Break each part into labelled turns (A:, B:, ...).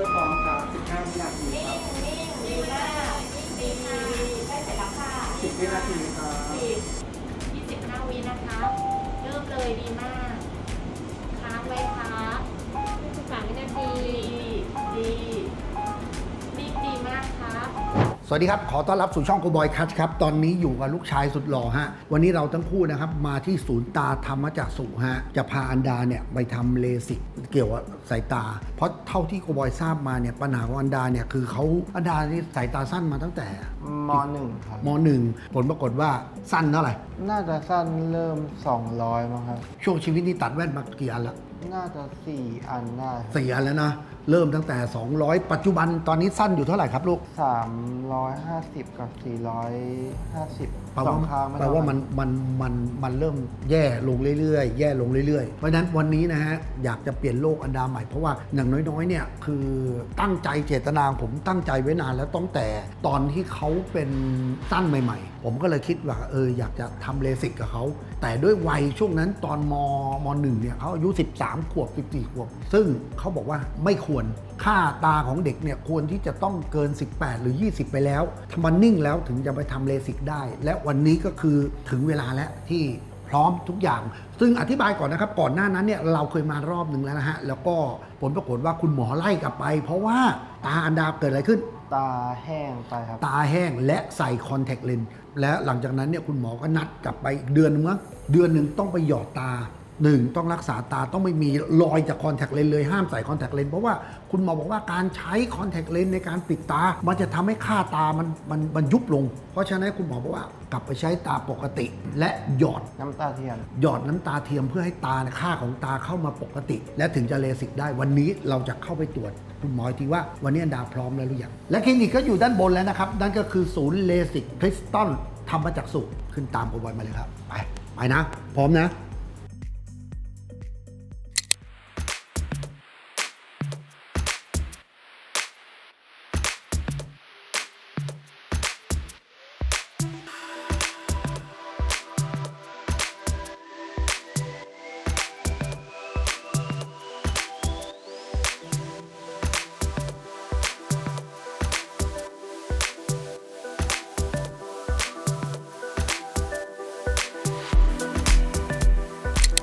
A: อร์พร้อมครับ15วินาที
B: นิ่
A: ครั
B: ง
A: บ
B: นิ่งดีมากดีค่ะได้เสร็จแล้วค่ะ
A: 10วินาทีครับ
B: สิบยี่สิบห้าวินะคะ เริ่มเลยดีมากค้างไว้ครับสามวินาที
C: สวัสดีครับ ขอต้อนรับสู่ช่องโกบอยคัทครับ ตอนนี้อยู่กับลูกชายสุดหล่อฮะ วันนี้เราทั้งคู่นะครับมาที่ศูนย์ตาธรรมจักษุฮะ จะพาอันดาเนี่ยไปทำเลสิกเกี่ยวกับสายตา เพราะเท่าที่โกบอยทราบมาเนี่ยปัญหาของอันดาเนี่ยคือเขาอันดานี่สายตาสั้นมาตั้งแต่
D: มหนึ่งครับ
C: มหนึ่งผลปรากฏว่าสั้นเท่าไหร่
D: น่าจะสั้นเริ่ม 200มั้งครับ
C: ช่วงชีวิตนี้ตัดแว่นมากี่อันละ
D: น่าจะ 4 อันได้ครับ
C: สี่อันแล้วนะเริ่มตั้งแต่ 200 ปัจจุบันตอนนี้สั้นอยู่เท่าไหร่ครับลูก
D: 350 กับ 450
C: แปล
D: ส
C: ว่า
D: องข้างไม่
C: แปล
D: เท่า
C: ว่า
D: กั
C: มันมันมันมันเริ่มแย่ลงเรื่อยๆ แย่ลงเรื่อยๆ เพราะฉะนั้นวันนี้นะฮะอยากจะเปลี่ยนโลกอันดาใหม่ เพราะว่าอย่างน้อยๆเนี่ยคือตั้งใจเจตนาของผมตั้งใจไว้นานแล้วตั้งแต่ตอนที่เขาเป็นสั้นใหม่ ๆ ผมก็เลยคิดว่าเอออยากจะทำเลสิกกับเขา แต่ด้วยวัยช่วงนั้นตอนมมหนึ่งเนี่ยเขาอายุ 13 ขวบ 14 ขวบ ซึ่งเขาบอกว่าไม่ควรค่าตาของเด็กเนี่ยควรที่จะต้องเกิน 18 หรือ 20 ไปแล้วถ้ามันนิ่งแล้วถึงจะไปทำเลสิกได้ และวันนี้ก็คือถึงเวลาแล้วที่พร้อมทุกอย่าง ซึ่งอธิบายก่อนนะครับ ก่อนหน้านั้นเนี่ยเราเคยมารอบหนึ่งแล้วนะฮะ แล้วก็ผลปรากฏว่าคุณหมอไล่กลับไป เพราะว่าตาอันดาเกิดอะไรขึ้น
D: ตาแห้งไปครับ
C: ตาแห้งและใส่คอนแทคเลนส์ และหลังจากนั้นเนี่ยคุณหมอก็นัดกลับไปอีกเดือนหนึงมั้งเดือนหนึ่งต้องไปหยอดตา หนึ่งต้องรักษาตาต้องไม่มีรอยจากคอนแทคเลนส์เลยห้ามใส่คอนแทคเลนส์เพราะว่าคุณหมอบอกว่าการใช้คอนแทคเลนส์ในการปิดตา มันจะทำให้ค่าตามันมันมันยุบลง เพราะฉะนั้นคุณหมอบอกว่ากลับไปใช้ตาปกติ และหยอด
D: น้ำตาเทียม
C: หยอดน้ำตาเทียมเพื่อให้ตาเนี่ยค่าของตาเข้ามาปกติ และถึงจะเลสิกได้วันนี้เราจะเข้าไปตรวจคุณหมออีกทีว่าวันนี้อันดาพร้อมแล้วหรือยังและคลินิกก็อยู่ด้านบนแล้วนะครับนั่นก็คือศูนย์เลสิกคริสตัลทำมาจากสุขขึ้นตามโปรไวมาเลยครับไปไปนะ พร้อมนะ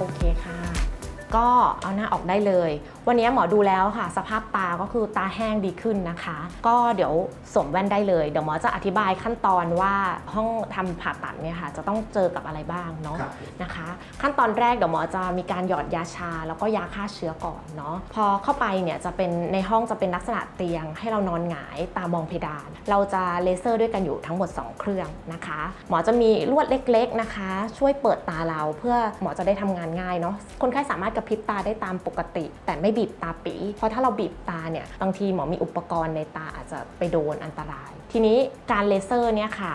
B: โอเคค่ะ ก็เอาหน้าออกได้เลย วันนี้หมอดูแล้วค่ะ สภาพตาก็คือตาแห้งดีขึ้นนะคะ ก็เดี๋ยวสวมแว่นได้เลย เดี๋ยวหมอจะอธิบายขั้นตอนว่าห้องทำผ่าตัดเนี่ยค่ะ จะต้องเจอกับอะไรบ้างเนาะ
C: ครับ
B: นะคะ ขั้นตอนแรกเดี๋ยวหมอจะมีการหยอดยาชา แล้วก็ยาฆ่าเชื้อก่อนเนาะพอเข้าไปเนี่ยจะเป็นในห้องจะเป็นลักษณะเตียง ให้เรานอนหงายตามองเพดาน เราจะเลเซอร์ด้วยกันอยู่ทั้งหมด 2 เครื่องนะคะ หมอจะมีลวดเล็ก ๆนะคะ ช่วยเปิดตาเราเพื่อหมอจะได้ทำงานง่ายเนาะคนไข้สามารถกระพริบตาได้ตามปกติ แต่ไม่บีบตาปี เพราะถ้าเราบีบตาเนี่ยบางทีหมอมีอุปกรณ์ในตาอาจจะไปโดนอันตราย ทีนี้การเลเซอร์เนี่ยค่ะ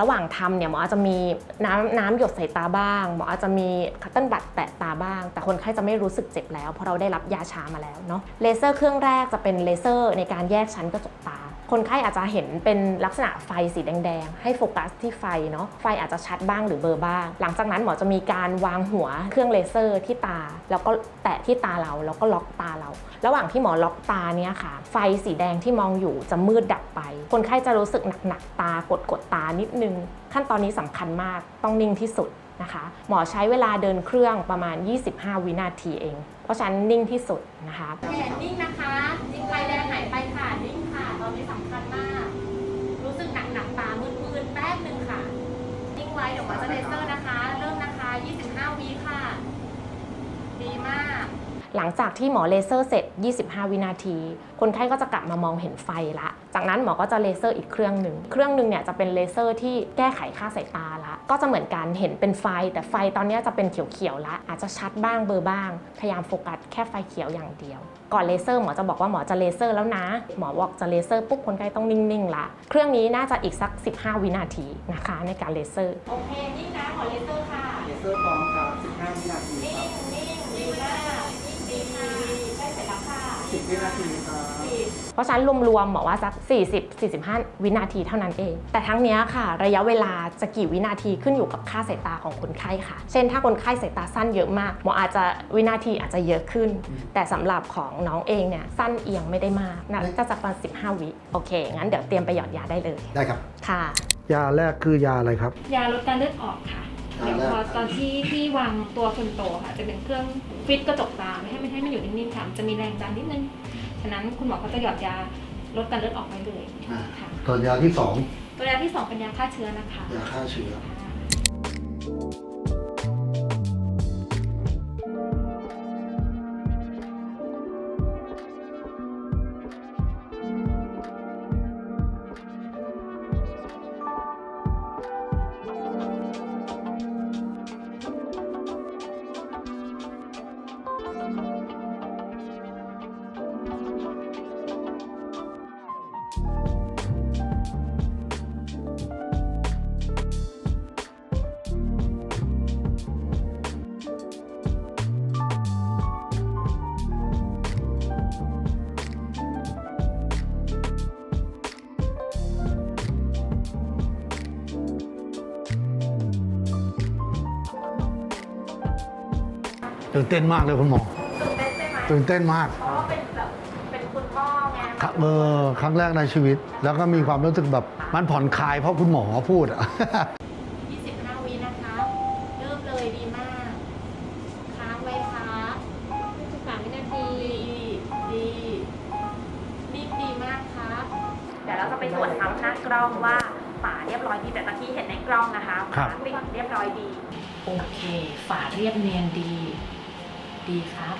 B: ระหว่างทำเนี่ยหมออาจจะมีน้ำน้ำหยดใส่ตาบ้างหมออาจจะมีคัตเติ้ลบัตแตะตาบ้าง แต่คนไข้จะไม่รู้สึกเจ็บแล้วเพราะเราได้รับยาชามาแล้วเนาะเลเซอร์เครื่องแรกจะเป็นเลเซอร์ในการแยกชั้นกระจกตา คนไข้อาจจะเห็นเป็นลักษณะไฟสีแดงๆ ให้โฟกัสที่ไฟเนาะไฟอาจจะชัดบ้างหรือเบลอบ้าง หลังจากนั้นหมอจะมีการวางหัวเครื่องเลเซอร์ที่ตา แล้วก็แตะที่ตาเราแล้วก็ล็อกตาเรา ระหว่างที่หมอล็อกตาเนี่ยค่ะ ไฟสีแดงที่มองอยู่จะมืดดับไป คนไข้จะรู้สึกหนักๆตากดกดๆตานิดนึง ขั้นตอนนี้สำคัญมากต้องนิ่งที่สุด นะคะ หมอใช้เวลาเดินเครื่องประมาณ 25 วินาทีเอง เพราะฉะนั้นนิ่งที่สุดนะคะแขนนิ่งนะคะนิ่งไฟแดงหายไปค่ะนิ่งค่ะ ตอนนี้สำคัญมาก รู้สึกหนักหนักๆตามืดๆแป๊บหนึ่งค่ะ นิ่งไว้เดี๋ยวหมอจะเลเซอร์นะคะ เริ่มนะคะ 25 วิค่ะ ดีมาก หลังจากที่หมอเลเซอร์เสร็จ 25 วินาที คนไข้ก็จะกลับมามองเห็นไฟละ จากนั้นหมอก็จะเลเซอร์อีกเครื่องหนึ่ง เครื่องหนึ่งเนี่ยจะเป็นเลเซอร์ที่แก้ไขค่าสายตาละ ก็จะเหมือนกันเห็นเป็นไฟ แต่ไฟตอนเนี้ยจะเป็นเขียวๆละอาจจะชัดบ้างเบลอบ้าง พยายามโฟกัสแค่ไฟเขียวอย่างเดียว ก่อนเลเซอร์หมอจะบอกว่าหมอจะเลเซอร์แล้วนะ หมอบอกจะเลเซอร์ปุ๊บคนไข้ต้องนิ่งๆละเครื่องนี้น่าจะอีกสัก 15 วินาทีนะคะในการเลเซอร์โอเคนิ่งนะหมอเลเซอร์ค่ะ
A: เลเซอร์พร้อมครับ15วินาที
B: นิ่
A: ครั
B: งนิ่งดีมากนิ่งดีค่ะได้เสร็จแล้วค่ะ
A: บ10วิวินาทีครับ
B: เพราะฉะนั้นรวมๆบอกว่าสัก 40-45 วินาทีเท่านั้นเอง แต่ทั้งเนี้ยค่ะ ระยะเวลาจะกี่วินาทีขึ้นอยู่กับค่าสายตาของคนไข้ค่ะ เช่นถ้าคนไข้สายตาสั้นเยอะมากหมออาจจะวินาทีอาจจะเยอะขึ้น แต่สำหรับของน้องเองเนี่ยสั้นเอียงไม่ได้มากนะจะสักประมาณ15 วิโอเค งั้นเดี๋ยวเตรียมไปหยอดยาได้เลย
C: ได้ครับ
B: ค่ะ
C: ยาแรกคือยาอะไรครับ
E: ยาลดการเลือดออกค่ะ
C: อ่า
E: เดี๋ยวพอตอนที่ที่วางตัวคนโตค่ะ จะเป็นเครื่องฟิตกระจกตาไม่ให้ไม่ให้มันอยู่นิ่งๆค่ะมันจะมีแรงดันนิดนึง ฉะนั้นคุณหมอก็จะหยอดยาลดการเลือดออกไว้เลยค่ะ
C: ตัวยาที่สอง
E: ตัวยาที่สองเป็นยาฆ่าเชื้อนะคะ
C: ยาฆ่าเชื้อ ตื่นเต้นมากเลยคุณหมอ
B: ตื่นเต้นใช่ไหม
C: ตื่นเต้นมาก
B: เพราะว่าเป็นแบบเป็นคุณพ่อไง
C: ครับเออครั้งแรกในชีวิต แล้วก็มีความรู้สึกแบบมันผ่อนคลายเพราะคุณหมอพูดอะ
B: 25วินะคะ เริ่มเลยดีมาก ค้างไว้ครับ13วินาทีดีนิ่งดีมากครับ เดี๋ยวเราจะไปตรวจซ้ำหน้ากล้องว่าฝาเรียบร้อยดีแต่ตะกี้เห็นในกล้องนะคะ
C: ครับ
B: ฝาติดเรียบร้อยดี โอเค ฝาเรียบเนียนดี ดีครับ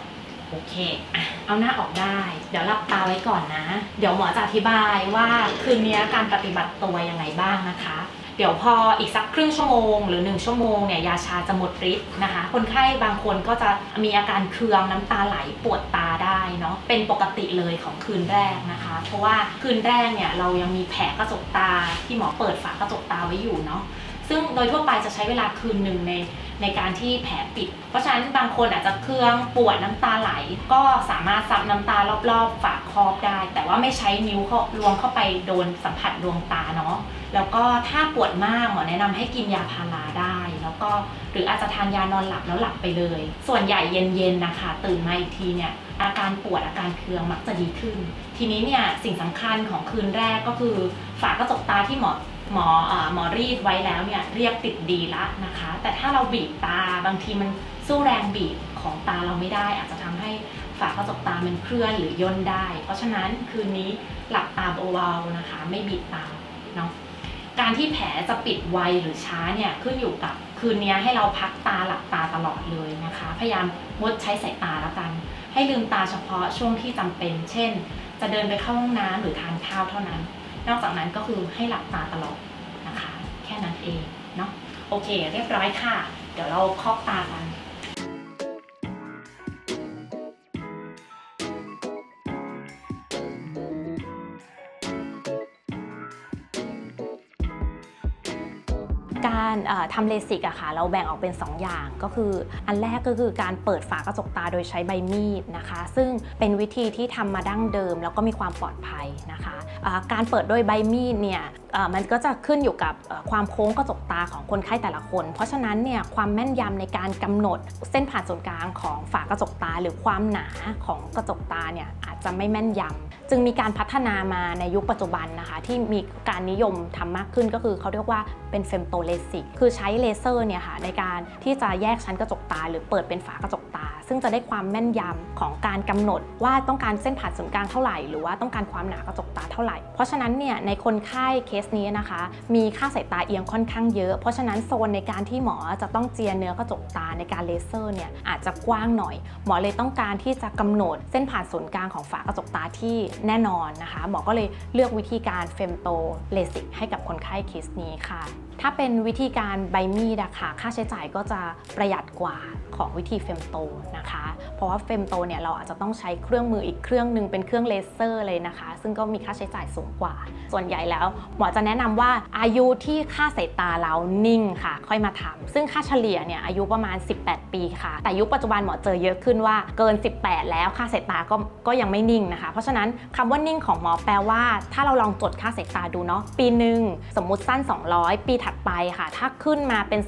B: โอเคอะเอาหน้าออกได้ เดี๋ยวหลับตาไว้ก่อนนะ เดี๋ยวหมอจะอธิบายว่าคืนนี้การปฏิบัติตัวยังไงบ้างนะคะ เดี๋ยวพออีกสักครึ่งชั่วโมง หรือ 1 ชั่วโมงเนี่ยยาชาจะหมดฤทธิ์นะคะ คนไข้บางคนก็จะมีอาการเคืองน้ำตาไหลปวดตาได้เนาะเป็นปกติเลยของคืนแรกนะคะ เพราะว่าคืนแรกเนี่ยเรายังมีแผลกระจกตาที่หมอเปิดฝากระจกตาไว้อยู่เนาะซึ่งโดยทั่วไปจะใช้เวลาคืนหนึ่งใน ในการที่แผลปิด เพราะฉะนั้นบางคนอาจจะเครื่องปวดน้ำตาไหล ก็สามารถซับน้ำตารอบๆ ฝากครอบได้ แต่ว่าไม่ใช้นิ้วเขาลวงเข้าไปโดนสัมผัสดวงตาเนาะแล้วก็ถ้าปวดมากหมอแนะนำให้กินยาพาราได้ แล้วก็หรืออาจจะทานยานอนหลับแล้วหลับไปเลย ส่วนใหญ่เย็นๆนะคะ ตื่นมาอีกทีเนี่ยอาการปวดอาการเคืองมักจะดีขึ้น ทีนี้เนี่ยสิ่งสำคัญของคืนแรกก็คือ ฝากระจกตาที่หมอ หมออหมอรีดไว้แล้วเนี่ยเรียบติดดีละนะคะ แต่ถ้าเราบีบตาบางทีมันสู้แรงบีบของตาเราไม่ได้ อาจจะทำให้ฝากระจกตามันเคลื่อนหรือย่นได้ เพราะฉะนั้นคืนนี้หลับตาเบาๆนะคะ ไม่บีบตาเนาะการที่แผลจะปิดไวหรือช้าเนี่ยขึ้นอยู่กับคืนนี้ให้เราพักตาหลับตาตลอดเลยนะคะ พยายามงดใช้สายตาแล้วกัน ให้ลืมตาเฉพาะช่วงที่จำเป็น เช่น จะเดินไปเข้าห้องน้ำหรือทานข้าวเท่านั้น นอกจากนั้นก็คือให้หลับตาตลอดนะคะ แค่นั้นเองเนาะโอเค เรียบร้อยค่ะ เดี๋ยวเราครอบตากัน การทำเลสิกอะค่ะ เราแบ่งออกเป็น 2 อย่างก็คือ อันแรกก็คือการเปิดฝากระจกตาโดยใช้ใบมีดนะคะ ซึ่งเป็นวิธีที่ทำมาดั้งเดิม แล้วก็มีความปลอดภัยนะคะการเปิดด้วยใบมีดเนี่ยมันก็จะขึ้นอยู่กับความโค้งกระจกตาของคนไข้แต่ละคน เพราะฉะนั้นเนี่ยความแม่นยำในการกำหนดเส้นผ่านศูนย์กลางของฝากระจกตา หรือความหนาของกระจกตาเนี่ยอาจจะไม่แม่นยำ จึงมีการพัฒนามาในยุคปัจจุบันนะคะที่มีการนิยมทำมากขึ้นก็คือเขาเรียกว่าเป็นเฟมโตเลสิกคือใช้เลเซอร์เนี่ยค่ะในการที่จะแยกชั้นกระจกตา หรือเปิดเป็นฝากระจกตา ซึ่งจะได้ความแม่นยำของการกำหนดว่าต้องการเส้นผ่านศูนย์กลางเท่าไหร่หรือว่าต้องการความหนากระจกตาเท่าไหร่ เพราะฉะนั้นเนี่ยในคนไข้เคสนี้นะคะ มีค่าสายตาเอียงค่อนข้างเยอะ เพราะฉะนั้นโซนในการที่หมอจะต้องเจียเนื้อกระจกตาในการเลเซอร์เนี่ยอาจจะกว้างหน่อย หมอเลยต้องการที่จะกำหนดเส้นผ่านศูนย์กลางของฝากระจกตาที่แน่นอนนะคะ หมอก็เลยเลือกวิธีการเฟมโตเลสิกให้กับคนไข้เคสนี้ค่ะ ถ้าเป็นวิธีการใบมีดอะค่ะค่าใช้จ่ายก็จะประหยัดกว่าของวิธีเฟมโตนะคะ เพราะว่าเฟมโตเนี่ยเราอาจจะต้องใช้เครื่องมืออีกเครื่องหนึ่งเป็นเครื่องเลเซอร์เลยนะคะ ซึ่งก็มีค่าใช้จ่ายสูงกว่า ส่วนใหญ่แล้วหมอจะแนะนำว่าอายุที่ค่าสายตาเรานิ่งค่ะ ค่อยมาทำซึ่งค่าเฉลี่ยเนี่ยอายุประมาณ 18 ปีค่ะ แต่ยุคปัจจุบันหมอเจอเยอะขึ้นว่าเกิน 18 แล้วค่าสายตาก็ก็ยังไม่นิ่งนะคะ เพราะฉะนั้นคำว่านิ่งของหมอแปลว่า ถ้าเราลองจดค่าสายตาดูเนาะปีหนึ่งสมมุติสั้น 200 ปีถัดไปค่ะ ถ้าขึ้นมาเป็น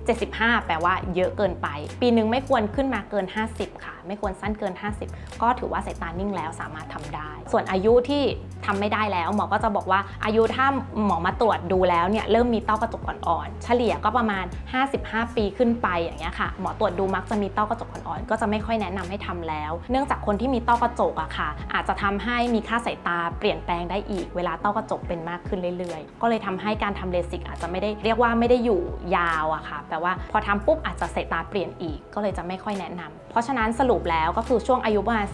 B: 275 แปลว่าเยอะเกินไป ปีหนึ่งไม่ควรขึ้นมาเกิน 50 ค่ะ ไม่ควรสั้นเกิน 50 ก็ถือว่าสายตานิ่งแล้วสามารถทำได้ ส่วนอายุที่ทำไม่ได้แล้วหมอก็จะบอกว่าอายุถ้าหมอมาตรวจดูแล้วเนี่ยเริ่มมีต้อกระจกอ่อนๆ เฉลี่ยก็ประมาณ 55 ปีขึ้นไปอย่างเงี้ยค่ะ หมอตรวจดูมักจะมีต้อกระจกอ่อนๆ ก็จะไม่ค่อยแนะนำให้ทำแล้ว เนื่องจากคนที่มีต้อกระจกอะค่ะ อาจจะทำให้มีค่าสายตาเปลี่ยนแปลงได้อีก เวลาต้อกระจกเป็นมากขึ้นเรื่อยๆ ก็เลยทำให้การทำเลสิกอาจจะไม่ได้เรียกว่าไม่ได้อยู่ยาวอะค่ะ แปลว่าพอทำปุ๊บอาจจะสายตาเปลี่ยนอีก ก็เลยจะไม่ค่อยแนะนำเพราะฉะนั้นสรุปแล้วก็คือช่วงอายุประมาณ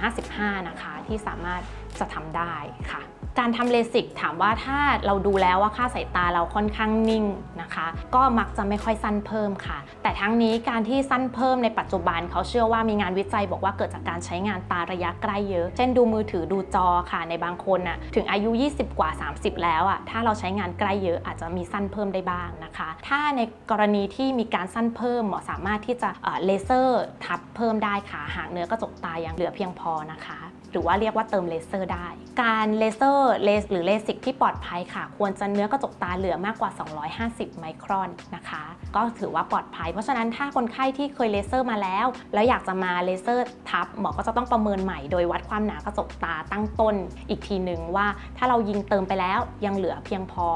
B: 18-55 นะคะ ที่สามารถจะทำได้ค่ะ การทำเลสิกถามว่าถ้าเราดูแล้วว่าค่าสายตาเราค่อนข้างนิ่งนะคะ ก็มักจะไม่ค่อยสั้นเพิ่มค่ะ แต่ทั้งนี้การที่สั้นเพิ่มในปัจจุบันเขาเชื่อว่ามีงานวิจัยบอกว่าเกิดจากการใช้งานตาระยะใกล้เยอะ เช่นดูมือถือดูจอค่ะในบางคนน่ะถึงอายุ 20 กว่า 30 แล้วอะถ้าเราใช้งานใกล้เยอะอาจจะมีสั้นเพิ่มได้บ้างนะคะ ถ้าในกรณีที่มีการสั้นเพิ่มหมอสามารถที่จะเลเซอร์ทับเพิ่มได้ค่ะหากเนื้อกระจกตายังเหลือเพียงพอนะคะ หรือว่าเรียกว่าเติมเลเซอร์ได้ การเลเซอร์เลสหรือเลสิกที่ปลอดภัยค่ะ ควรจะเนื้อกระจกตาเหลือมากกว่า 250 ไมครอนนะคะ ก็ถือว่าปลอดภัย เพราะฉะนั้นถ้าคนไข้ที่เคยเลเซอร์มาแล้ว แล้วอยากจะมาเลเซอร์ทับหมอก็จะต้องประเมินใหม่โดยวัดความหนากระจกตาตั้งต้นอีกทีหนึ่งว่า ถ้าเรายิงเติมไปแล้วยังเหลือเพียงพอ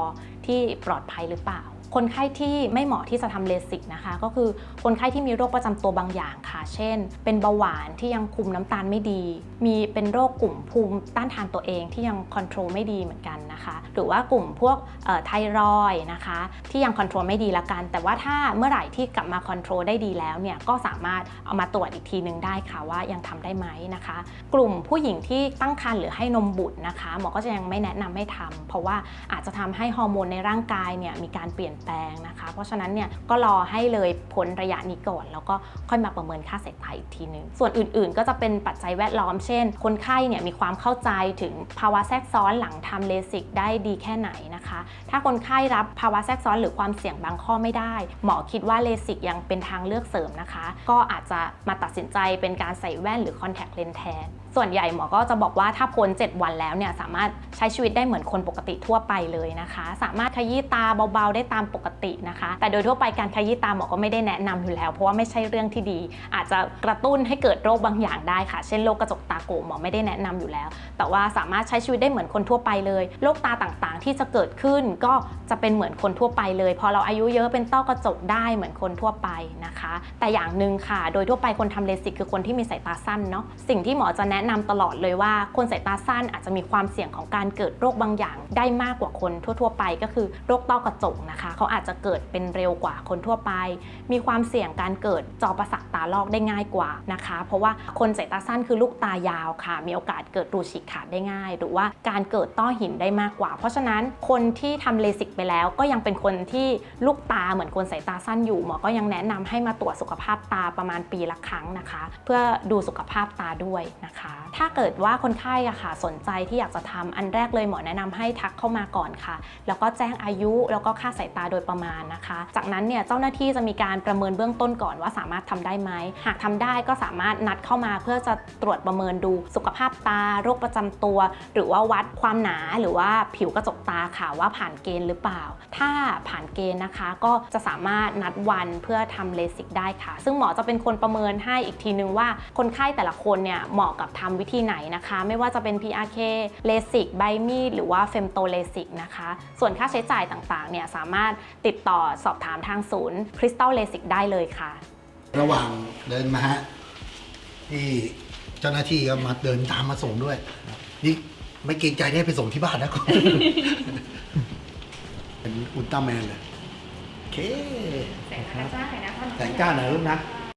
B: ที่ปลอดภัยหรือเปล่า คนไข้ที่ไม่เหมาะที่จะทำเลสิกนะคะ ก็คือคนไข้ที่มีโรคประจำตัวบางอย่างค่ะ เช่น เป็นเบาหวานที่ยังคุมน้ำตาลไม่ดี มีเป็นโรคกลุ่มภูมิต้านทานตัวเองที่ยังคอนโทรลไม่ดีเหมือนกันนะคะ หรือว่ากลุ่มพวกไทรอยนะคะ ที่ยังคอนโทรลไม่ดีละกัน แต่ว่าถ้าเมื่อไหร่ที่กลับมาคอนโทรลได้ดีแล้วเนี่ยก็สามารถเอามาตรวจอีกทีหนึ่งได้ค่ะว่ายังทำได้ไหมนะคะ กลุ่มผู้หญิงที่ตั้งครรภ์หรือให้นมบุตรนะคะหมอก็จะยังไม่แนะนำให้ทำเพราะว่าอาจจะทำให้ฮอร์โมนในร่างกายเนี่ยมีการเปลี่ยนแปลงนะคะ เพราะฉะนั้นเนี่ยก็รอให้เลยพ้นระยะนี้ก่อน แล้วก็ค่อยมาประเมินค่าสายตาอีกทีหนึ่งส่วนอื่นๆ ก็จะเป็นปัจจัยแวดล้อม เช่น คนไข้เนี่ยมีความเข้าใจถึงภาวะแทรกซ้อนหลังทำเลสิกได้ดีแค่ไหนนะคะ ถ้าคนไข้รับภาวะแทรกซ้อนหรือความเสี่ยงบางข้อไม่ได้ หมอคิดว่าเลสิกยังเป็นทางเลือกเสริมนะคะ ก็อาจจะมาตัดสินใจเป็นการใส่แว่นหรือคอนแทคเลนส์แทน ส่วนใหญ่หมอก็จะบอกว่าถ้าพ้น 7 วันแล้วเนี่ยสามารถใช้ชีวิตได้เหมือนคนปกติทั่วไปเลยนะคะ สามารถขยี้ตาเบาๆได้ตามปกตินะคะ แต่โดยทั่วไปการขยี้ตาหมอก็ไม่ได้แนะนำอยู่แล้ว เพราะว่าไม่ใช่เรื่องที่ดี อาจจะกระตุ้นให้เกิดโรคบางอย่างได้ค่ะ เช่นโรคกระจกตาโกหมอไม่ได้แนะนำอยู่แล้ว แต่ว่าสามารถใช้ชีวิตได้เหมือนคนทั่วไปเลยโรคตาต่างๆ ที่จะเกิดขึ้นก็ จะเป็นเหมือนคนทั่วไปเลย พอเราอายุเยอะเป็นต้อกระจกได้เหมือนคนทั่วไปนะคะ แต่อย่างหนึ่งค่ะ โดยทั่วไปคนทำเลสิกคือคนที่มีสายตาสั้นเนาะสิ่งที่หมอจะแนะนำตลอดเลยว่า คนสายตาสั้นอาจจะมีความเสี่ยงของการเกิดโรคบางอย่าง ได้มากกว่าคนทั่ว ๆ ไปก็คือโรคต้อกระจกนะคะ เขาอาจจะเกิดเป็นเร็วกว่าคนทั่วไป มีความเสี่ยงการเกิดจอประสาทตาลอกได้ง่ายกว่านะคะ เพราะว่าคนสายตาสั้นคือลูกตายาวค่ะ มีโอกาสเกิดรูฉีกขาดได้ง่าย หรือว่าการเกิดต้อหินได้มากกว่า เพราะฉะนั้นคนที่ทำเลสิกไปแล้ว ก็ยังเป็นคนที่ลูกตาเหมือนคนสายตาสั้นอยู่หมอก็ยังแนะนำให้มาตรวจสุขภาพตาประมาณปีละครั้งนะคะ เพื่อดูสุขภาพตาด้วยนะคะ ถ้าเกิดว่าคนไข้อะค่ะสนใจที่อยากจะทำอันแรกเลยหมอแนะนำให้ทักเข้ามาก่อนค่ะ แล้วก็แจ้งอายุแล้วก็ค่าสายตาโดยประมาณนะคะ จากนั้นเนี่ยเจ้าหน้าที่จะมีการประเมินเบื้องต้นก่อนว่าสามารถทำได้ไหมหากทำได้ก็สามารถนัดเข้ามาเพื่อจะตรวจประเมินดูสุขภาพตา โรคประจำตัว หรือว่าวัดความหนาหรือว่าผิวกระจกตาค่ะว่าผ่านเกณฑ์หรือเปล่าถ้าผ่านเกณฑ์นะคะก็จะสามารถนัดวันเพื่อทำเลสิกได้ค่ะ ซึ่งหมอจะเป็นคนประเมินให้อีกทีนึงว่า คนไข้แต่ละคนเนี่ยเหมาะกับทำวิธีไหนนะคะ ไม่ว่าจะเป็น PRK เลสิกไบมีดหรือว่าเฟมโตเลสิกนะคะ ส่วนค่าใช้จ่ายต่างๆเนี่ยสามารถติดต่อสอบถามทางศูนย์คริสตัลเลสิกได้เลยค่ะ
C: ระหว่างเดินมาฮะที่เจ้าหน้าที่ก็มาเดินตามมาส่งด้วย นี่ไม่เกรงใจได้ไปส่งที่บ้านนะ เป็นอุลตร้าแมนเลย โอเค
E: แสงกระจ้าหน่อยนะท่าน
C: แสงจ้าหน่อยลูกนะ
E: ค